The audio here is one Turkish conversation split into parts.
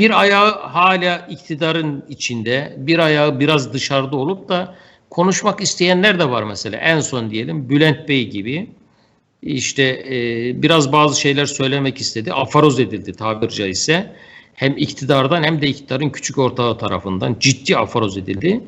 bir ayağı hala iktidarın içinde, bir ayağı biraz dışarıda olup da konuşmak isteyenler de var mesela. En son diyelim Bülent Bey gibi işte e, biraz bazı şeyler söylemek istedi. Afaroz edildi tabir caizse. Hem iktidardan hem de iktidarın küçük ortağı tarafından ciddi afaroz edildi.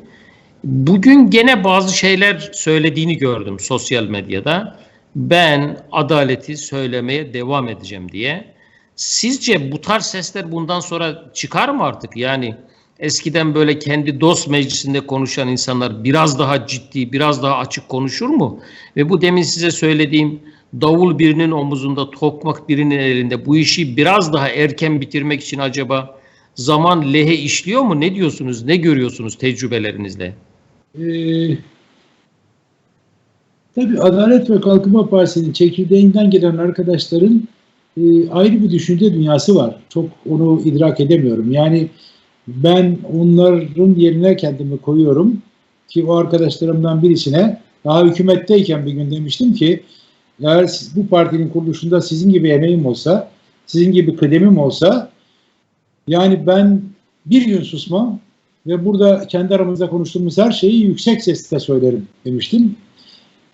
Bugün gene bazı şeyler söylediğini gördüm sosyal medyada. Ben adaleti söylemeye devam edeceğim diye. Sizce bu tarz sesler bundan sonra çıkar mı artık? Yani eskiden böyle kendi dost meclisinde konuşan insanlar biraz daha ciddi, biraz daha açık konuşur mu? Ve bu demin size söylediğim davul birinin omuzunda, tokmak birinin elinde bu işi biraz daha erken bitirmek için acaba zaman lehe işliyor mu? Ne diyorsunuz? Ne görüyorsunuz tecrübelerinizle? Ee, tabii Adalet ve Kalkınma Partisi'nin çekirdeğinden gelen arkadaşların e, ayrı bir düşünce dünyası var. Çok onu idrak edemiyorum. Yani ben onların yerine kendimi koyuyorum ki o arkadaşlarımdan birisine daha hükümetteyken bir gün demiştim ki eğer siz, bu partinin kuruluşunda sizin gibi emeğim olsa, sizin gibi kıdemim olsa yani ben bir gün susmam ve burada kendi aramızda konuştuğumuz her şeyi yüksek sesle söylerim demiştim.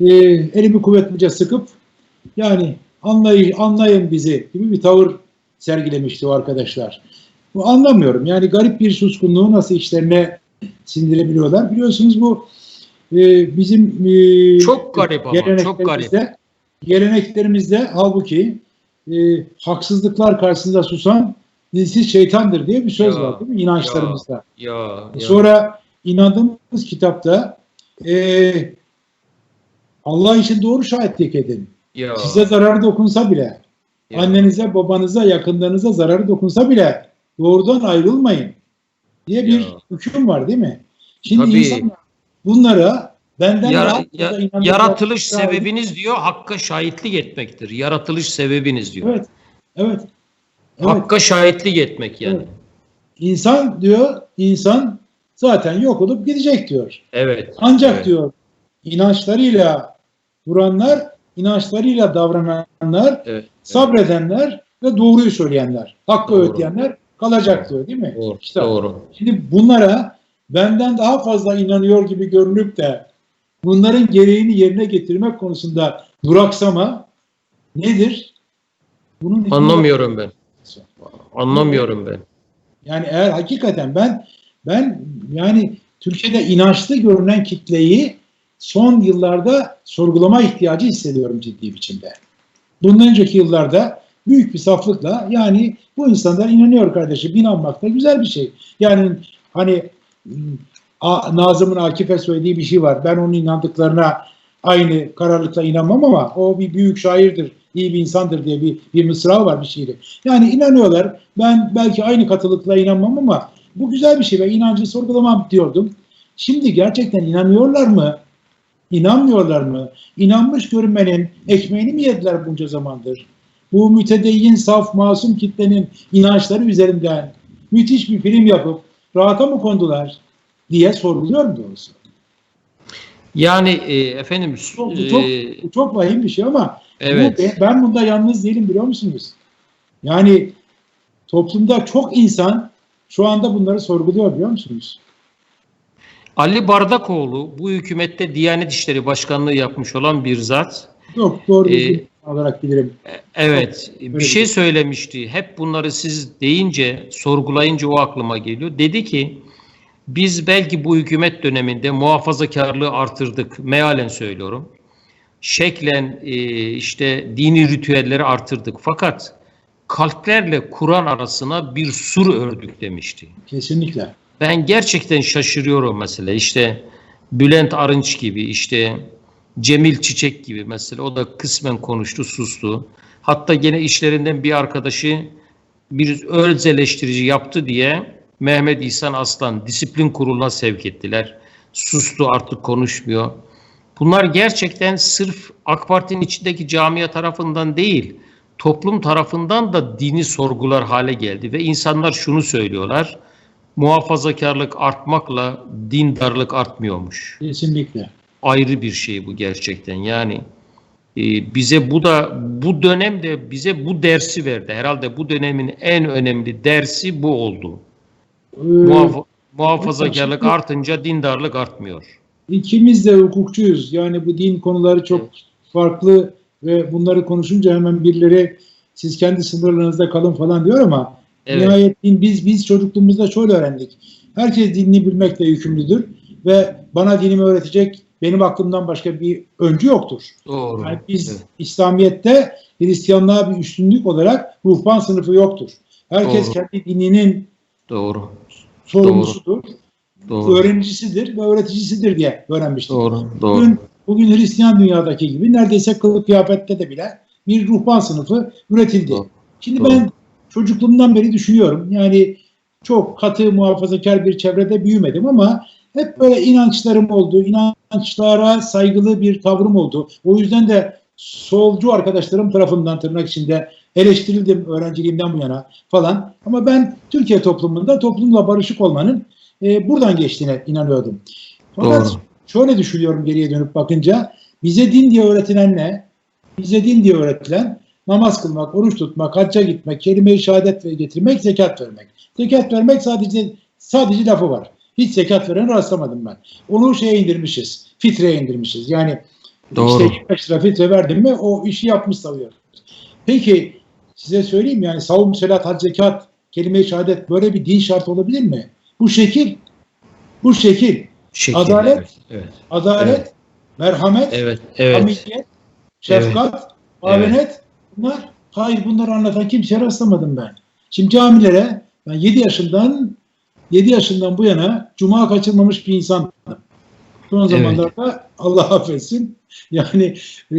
Ee, elimi kuvvetlice sıkıp yani anlayın, anlayın bizi gibi bir tavır sergilemişti o arkadaşlar. Bu anlamıyorum. Yani garip bir suskunluğu nasıl işlerine sindirebiliyorlar. Biliyorsunuz bu e, bizim e, Çok garip ama çok garip. Geleneklerimizde halbuki e, haksızlıklar karşısında susan dilsiz şeytandır diye bir söz Ya, var değil mi inançlarımızda. Ya, ya. Sonra inandığımız kitapta e, Allah için doğru şahitlik edin. Ya, Size zararı dokunsa bile, ya. annenize, babanıza, yakınlarınıza zararı dokunsa bile doğrudan ayrılmayın diye bir Ya. hüküm var değil mi? Şimdi Tabii. insanlar bunlara benden Yara- ya- yaratılış sebebiniz diyor, hakka şahitlik etmektir. Yaratılış sebebiniz diyor. Evet. Evet. Evet. Hakka şahitlik etmek yani. Evet. İnsan diyor, insan zaten yok olup gidecek diyor. Evet. Ancak evet. diyor inançlarıyla duranlar, inançlarıyla davrananlar, Evet. sabredenler ve doğruyu söyleyenler, hakkı Doğru. öğütleyenler kalacak diyor değil mi? Doğru. İşte Doğru. Şimdi bunlara benden daha fazla inanıyor gibi görünüp de bunların gereğini yerine getirmek konusunda duraksama nedir? Bunun Anlamıyorum ben. Anlamıyorum ben. Yani eğer hakikaten ben ben yani Türkiye'de inançlı görünen kitleyi son yıllarda sorgulama ihtiyacı hissediyorum ciddi biçimde. Bundan önceki yıllarda büyük bir saflıkla yani bu insanlar inanıyor kardeşim. inanmak da güzel bir şey. Yani hani A- Nazım'ın Akif'e söylediği bir şey var. Ben onun inandıklarına aynı kararlılıkla inanmam ama o bir büyük şairdir, iyi bir insandır diye bir, bir mısra var bir şiiri. Yani inanıyorlar. Ben belki aynı katılıkla inanmam ama bu güzel bir şey ve inancı sorgulamam diyordum. Şimdi gerçekten inanıyorlar mı? İnanmıyorlar mı? İnanmış görünmenin ekmeğini mi yediler bunca zamandır? Bu mütedeyyin, saf, masum kitlenin inançları üzerinden müthiş bir film yapıp rahata mı kondular diye sorguluyorum doğrusu. Yani e, efendim Bu, bu çok, e, bu çok vahim bir şey ama evet. bu- ben bunda yalnız değilim biliyor musunuz? Yani toplumda çok insan şu anda bunları sorguluyor biliyor musunuz? Ali Bardakoğlu bu hükümette Diyanet İşleri Başkanlığı yapmış olan bir zat. Çok doğru Ee, olarak bilirim. Evet, Öyle bir şey söylemişti. Hep bunları siz deyince, sorgulayınca o aklıma geliyor. Dedi ki, biz belki bu hükümet döneminde muhafazakarlığı artırdık. Mealen söylüyorum. Şeklen e, işte dini ritüelleri artırdık. Fakat kalplerle Kur'an arasına bir sur ördük demişti. Kesinlikle. Ben gerçekten şaşırıyorum mesela. İşte Bülent Arınç gibi, işte Cemil Çiçek gibi mesela o da kısmen konuştu, sustu. Hatta gene işlerinden bir arkadaşı bir öz eleştirici yaptı diye Mehmet İhsan Aslan disiplin kuruluna sevk ettiler. Sustu artık konuşmuyor. Bunlar gerçekten sırf AK Parti'nin içindeki camia tarafından değil, toplum tarafından da dini sorgular hale geldi ve insanlar şunu söylüyorlar muhafazakarlık artmakla dindarlık artmıyormuş. Kesinlikle. Ayrı bir şey bu gerçekten. Yani E, bize bu da bu dönemde bize bu dersi verdi. Herhalde bu dönemin en önemli dersi bu oldu. Ee, Muhaf- muhafazakarlık artınca dindarlık artmıyor. İkimiz de hukukçuyuz. Yani bu din konuları çok Evet. farklı ve bunları konuşunca hemen birileri siz kendi sınırlarınızda kalın falan diyor ama Evet. nihayet din biz biz çocukluğumuzda şöyle öğrendik. Herkes dinini bilmekle yükümlüdür ve bana dinimi öğretecek benim aklımdan başka bir öncü yoktur. Doğru. Yani biz Evet. İslamiyet'te Hristiyanlığa bir üstünlük olarak ruhban sınıfı yoktur. Herkes Doğru. kendi dininin Doğru. sorumlusudur, Doğru. öğrencisidir ve öğreticisidir diye öğrenmiştik. Doğru. Doğru. Bugün, bugün Hristiyan dünyadaki gibi neredeyse kılık kıyafette de bile bir ruhban sınıfı üretildi. Doğru. Şimdi Doğru. ben çocukluğumdan beri düşünüyorum. Yani çok katı muhafazakar bir çevrede büyümedim ama hep böyle inançlarım oldu. İnançlara saygılı bir tavrım oldu. O yüzden de solcu arkadaşlarım tarafından tırnak içinde eleştirildim öğrenciliğimden bu yana falan. Ama ben Türkiye toplumunda toplumla barışık olmanın e, buradan geçtiğine inanıyordum. Fakat Doğru. şöyle düşünüyorum geriye dönüp bakınca bize din diye öğretilen ne? Bize din diye öğretilen namaz kılmak, oruç tutmak, hacca gitmek, kelime-i şehadet ve getirmek, zekat vermek. Zekat vermek sadece sadece lafı var. Hiç zekat veren rastlamadım ben. Onu şeye indirmişiz. Fitreye indirmişiz. Yani Doğru. işte 25 lira fitre verdin mi o işi yapmış sayıyor. Peki size söyleyeyim yani savun, selat, hac, zekat, kelime-i şehadet böyle bir din şartı olabilir mi? Bu şekil, bu şekil, Şekil, Adalet. Evet. Evet. adalet, Evet. merhamet, Evet. evet. hamiyet, şefkat, muavenet bunlar. Hayır bunları anlatan kimseye rastlamadım ben. Şimdi camilere ben 7 yaşından 7 yaşından bu yana cuma kaçırmamış bir insandım. Son Evet. zamanlarda Allah affetsin yani e,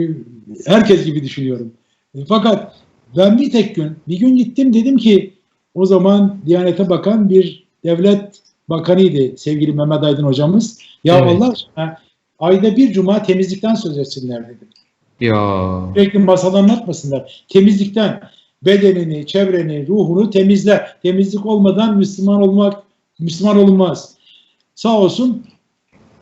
herkes gibi düşünüyorum. E, Fakat ben bir tek gün bir gün gittim dedim ki o zaman Diyanet'e bakan bir devlet bakanıydı sevgili Mehmet Aydın hocamız. Ya Evet. Allah aşkına ayda bir cuma temizlikten söz etsinler dedim. Ya. Sürekli masal anlatmasınlar. Temizlikten bedenini, çevreni, ruhunu temizle. Temizlik olmadan Müslüman olmak Müslüman olunmaz. Sağ olsun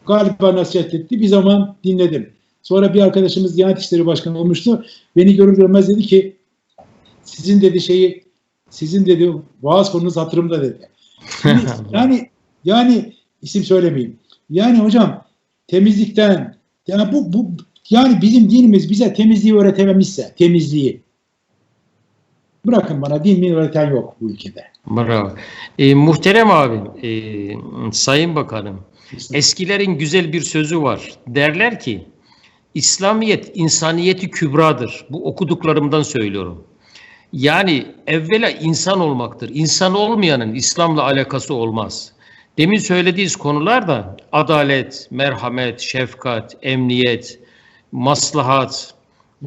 galiba nasihat etti. Bir zaman dinledim. Sonra bir arkadaşımız Diyanet İşleri Başkanı olmuştu. Beni görür görmez dedi ki sizin dedi şeyi sizin dedi vaaz konunuz hatırımda dedi. Şimdi yani yani isim söylemeyeyim. Yani hocam temizlikten yani bu bu yani bizim dinimiz bize temizliği öğretememişse temizliği bırakın bana din mi öğreten yok bu ülkede. Bravo. E, muhterem abim, e, Sayın Bakanım, eskilerin güzel bir sözü var. Derler ki, İslamiyet insaniyeti kübradır. Bu okuduklarımdan söylüyorum. Yani evvela insan olmaktır. İnsan olmayanın İslam'la alakası olmaz. Demin söylediğiniz konular da adalet, merhamet, şefkat, emniyet, maslahat,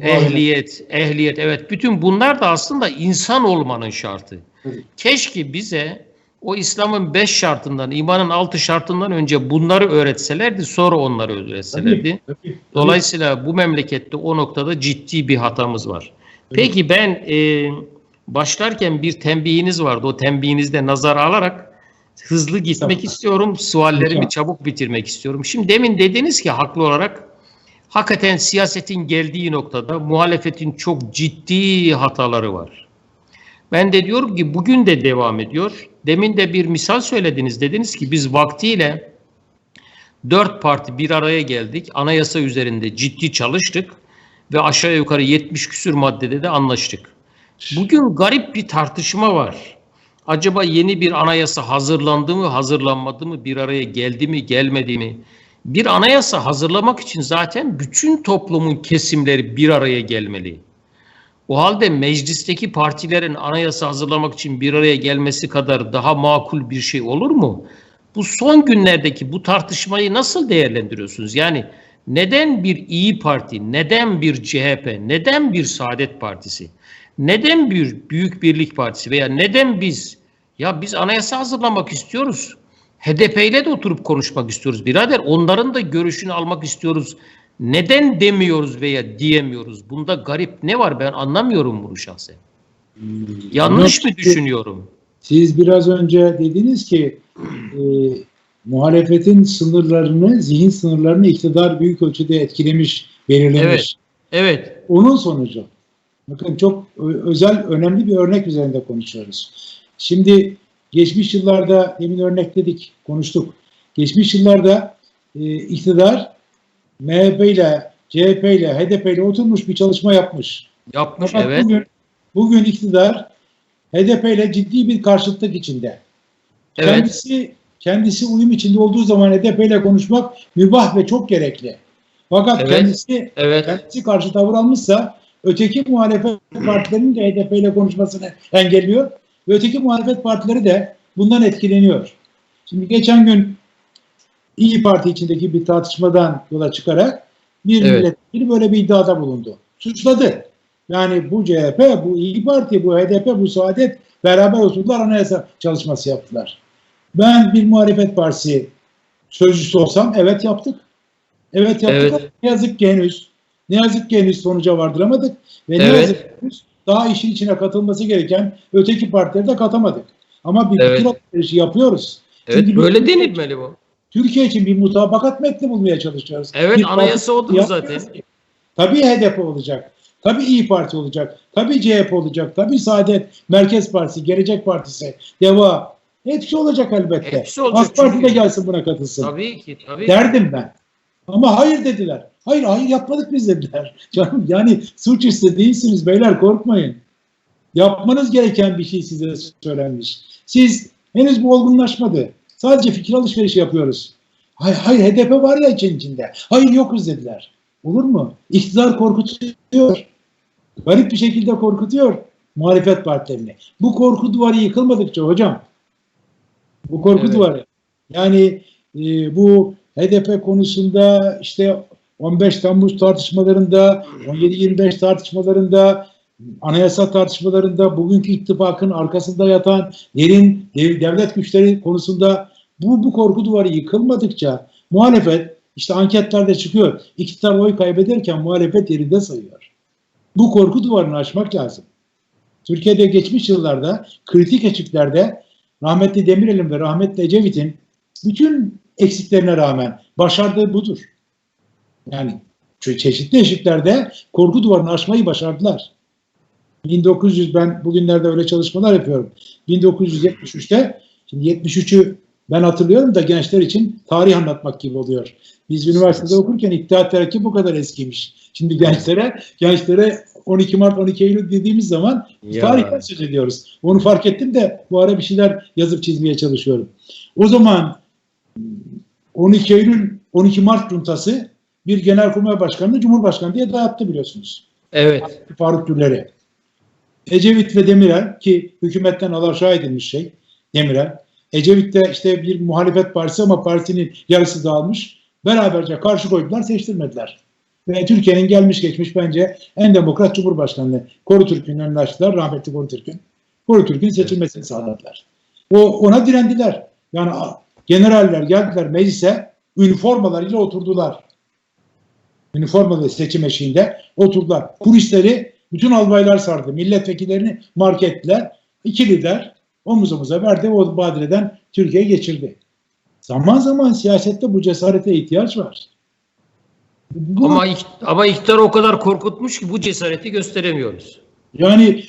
ehliyet, ehliyet evet bütün bunlar da aslında insan olmanın şartı. Keşke bize o İslam'ın beş şartından, imanın altı şartından önce bunları öğretselerdi, sonra onları öğretselerdi. Tabii, tabii. Dolayısıyla bu memlekette o noktada ciddi bir hatamız var. Peki ben e, başlarken bir tembihiniz vardı. O tembihinizde nazar alarak hızlı gitmek istiyorum. Suallerimi çabuk bitirmek istiyorum. Şimdi demin dediniz ki haklı olarak hakikaten siyasetin geldiği noktada muhalefetin çok ciddi hataları var. Ben de diyorum ki bugün de devam ediyor. Demin de bir misal söylediniz. Dediniz ki biz vaktiyle dört parti bir araya geldik. Anayasa üzerinde ciddi çalıştık ve aşağı yukarı 70 küsür maddede de anlaştık. Bugün garip bir tartışma var. Acaba yeni bir anayasa hazırlandı mı, hazırlanmadı mı, bir araya geldi mi, gelmedi mi? Bir anayasa hazırlamak için zaten bütün toplumun kesimleri bir araya gelmeli. O halde meclisteki partilerin anayasa hazırlamak için bir araya gelmesi kadar daha makul bir şey olur mu? Bu son günlerdeki bu tartışmayı nasıl değerlendiriyorsunuz? Yani neden bir İyi Parti, neden bir CHP, neden bir Saadet Partisi, neden bir Büyük Birlik Partisi veya neden biz? Ya biz anayasa hazırlamak istiyoruz. HDP ile de oturup konuşmak istiyoruz. Birader onların da görüşünü almak istiyoruz. Neden demiyoruz veya diyemiyoruz? Bunda garip ne var ben anlamıyorum bunu şahsen. Yanlış mı düşünüyorum? Siz biraz önce dediniz ki e, muhalefetin sınırlarını, zihin sınırlarını iktidar büyük ölçüde etkilemiş, belirlemiş. Evet. Evet. Onun sonucu. Bakın çok özel, önemli bir örnek üzerinde konuşuyoruz. Şimdi geçmiş yıllarda, demin örnekledik, konuştuk. Geçmiş yıllarda e, iktidar MHP ile, CHP ile, HDP ile oturmuş bir çalışma yapmış. Yapmış Fakat evet. bugün, bugün iktidar HDP ile ciddi bir karşıtlık içinde. Evet. Kendisi kendisi uyum içinde olduğu zaman HDP ile konuşmak mübah ve çok gerekli. Fakat Evet. kendisi Evet. kendisi karşı tavır almışsa öteki muhalefet partilerinin de HDP ile konuşmasını engelliyor ve öteki muhalefet partileri de bundan etkileniyor. Şimdi geçen gün İyi Parti içindeki bir tartışmadan yola çıkarak bir Evet. milletvekili böyle bir iddiada bulundu. Suçladı. Yani bu CHP, bu İyi Parti, bu HDP, bu Saadet beraber oturdular anayasa çalışması yaptılar. Ben bir muhalefet partisi sözcüsü olsam evet yaptık. Evet yaptık. Evet. Ne yazık ki henüz ne yazık ki henüz sonuca vardıramadık ve ne Evet. yazık ki henüz daha işin içine katılması gereken öteki partileri de katamadık. Ama bir Evet. fikir alışverişi yapıyoruz. Evet Çünkü böyle denilmeli bu. Türkiye için bir mutabakat metni bulmaya çalışıyoruz. Evet Bir anayasa yapmıyoruz zaten. Tabii HDP olacak. Tabii İyi Parti olacak. Tabii CHP olacak. Tabii Saadet, Merkez Partisi, Gelecek Partisi, DEVA. Hepsi olacak elbette. Hepsi olacak AK Parti de gelsin buna katılsın. Tabii ki tabii. Derdim ben. Ama hayır dediler. Hayır hayır yapmadık biz dediler. Canım yani suçüstü değilsiniz beyler korkmayın. Yapmanız gereken bir şey size söylenmiş. Siz henüz bu olgunlaşmadı. Sadece fikir alışverişi yapıyoruz. Hayır, hayır HDP var ya için içinde. Hayır yokuz dediler. Olur mu? İktidar korkutuyor. Garip bir şekilde korkutuyor muhalefet partilerini. Bu korku duvarı yıkılmadıkça hocam. Bu korku Evet. duvarı. Yani e, bu HDP konusunda işte 15 Temmuz tartışmalarında, 17-25 tartışmalarında, anayasa tartışmalarında, bugünkü ittifakın arkasında yatan derin dev- devlet güçleri konusunda bu, bu korku duvarı yıkılmadıkça muhalefet işte anketlerde çıkıyor. İktidar oy kaybederken muhalefet yerinde sayıyor. Bu korku duvarını aşmak lazım. Türkiye'de geçmiş yıllarda kritik açıklarda rahmetli Demirel'in ve rahmetli Ecevit'in bütün eksiklerine rağmen başardığı budur. Yani çe- çeşitli eşiklerde korku duvarını aşmayı başardılar. 1900 ben bugünlerde öyle çalışmalar yapıyorum. 1973'te şimdi 73'ü ben hatırlıyorum da gençler için tarih anlatmak gibi oluyor. Biz üniversitede okurken İttihat Terakki bu kadar eskiymiş. Şimdi gençlere gençlere 12 Mart 12 Eylül dediğimiz zaman Ya. tarihten söz ediyoruz. Onu fark ettim de bu ara bir şeyler yazıp çizmeye çalışıyorum. O zaman 12 Eylül 12 Mart cuntası bir genelkurmay başkanını Cumhurbaşkanı diye dayattı biliyorsunuz. Evet. Faruk Güller'i. Ecevit ve Demirel ki hükümetten alaşağı edilmiş şey Demirel. Ecevit de işte bir muhalefet partisi ama partinin yarısı dağılmış. Beraberce karşı koydular seçtirmediler. Ve Türkiye'nin gelmiş geçmiş bence en demokrat Cumhurbaşkanlığı Koru Türk'ün önünü açtılar. Rahmetli Koru Türk'ün. Koru Türk'ün seçilmesini sağladılar. O, ona direndiler. Yani generaller geldiler meclise üniformalarıyla oturdular. Üniformalı seçim eşiğinde oturdular. Kulisleri bütün albaylar sardı. Milletvekillerini mark ettiler. İki lider omuz omuza verdi. O badireden Türkiye'yi geçirdi. Zaman zaman siyasette bu cesarete ihtiyaç var. Bu- Ama ama iktidar o kadar korkutmuş ki bu cesareti gösteremiyoruz. Yani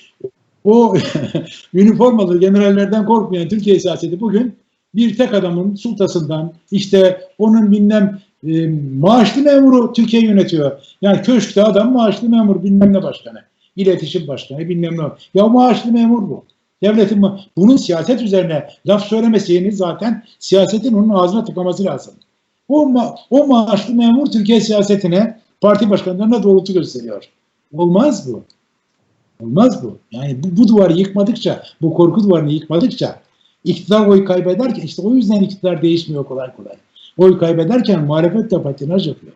o üniformalı generallerden korkmayan Türkiye siyaseti bugün bir tek adamın sultasından işte onun bilmem e, maaşlı memuru Türkiye yönetiyor. Yani köşkte adam maaşlı memur bilmem ne başkanı. İletişim başkanı bilmem ne. Ya maaşlı memur bu. Devletin ma- bunun siyaset üzerine laf söylemesini zaten siyasetin onun ağzına tıkaması lazım. O, ma- o maaşlı memur Türkiye siyasetine parti başkanlarına doğrultu gösteriyor. Olmaz bu. Olmaz bu. Yani bu, bu duvarı yıkmadıkça, bu korku duvarını yıkmadıkça iktidar oy kaybederken işte o yüzden iktidar değişmiyor kolay kolay. Oy kaybederken muhalefet de patinaj yapıyor.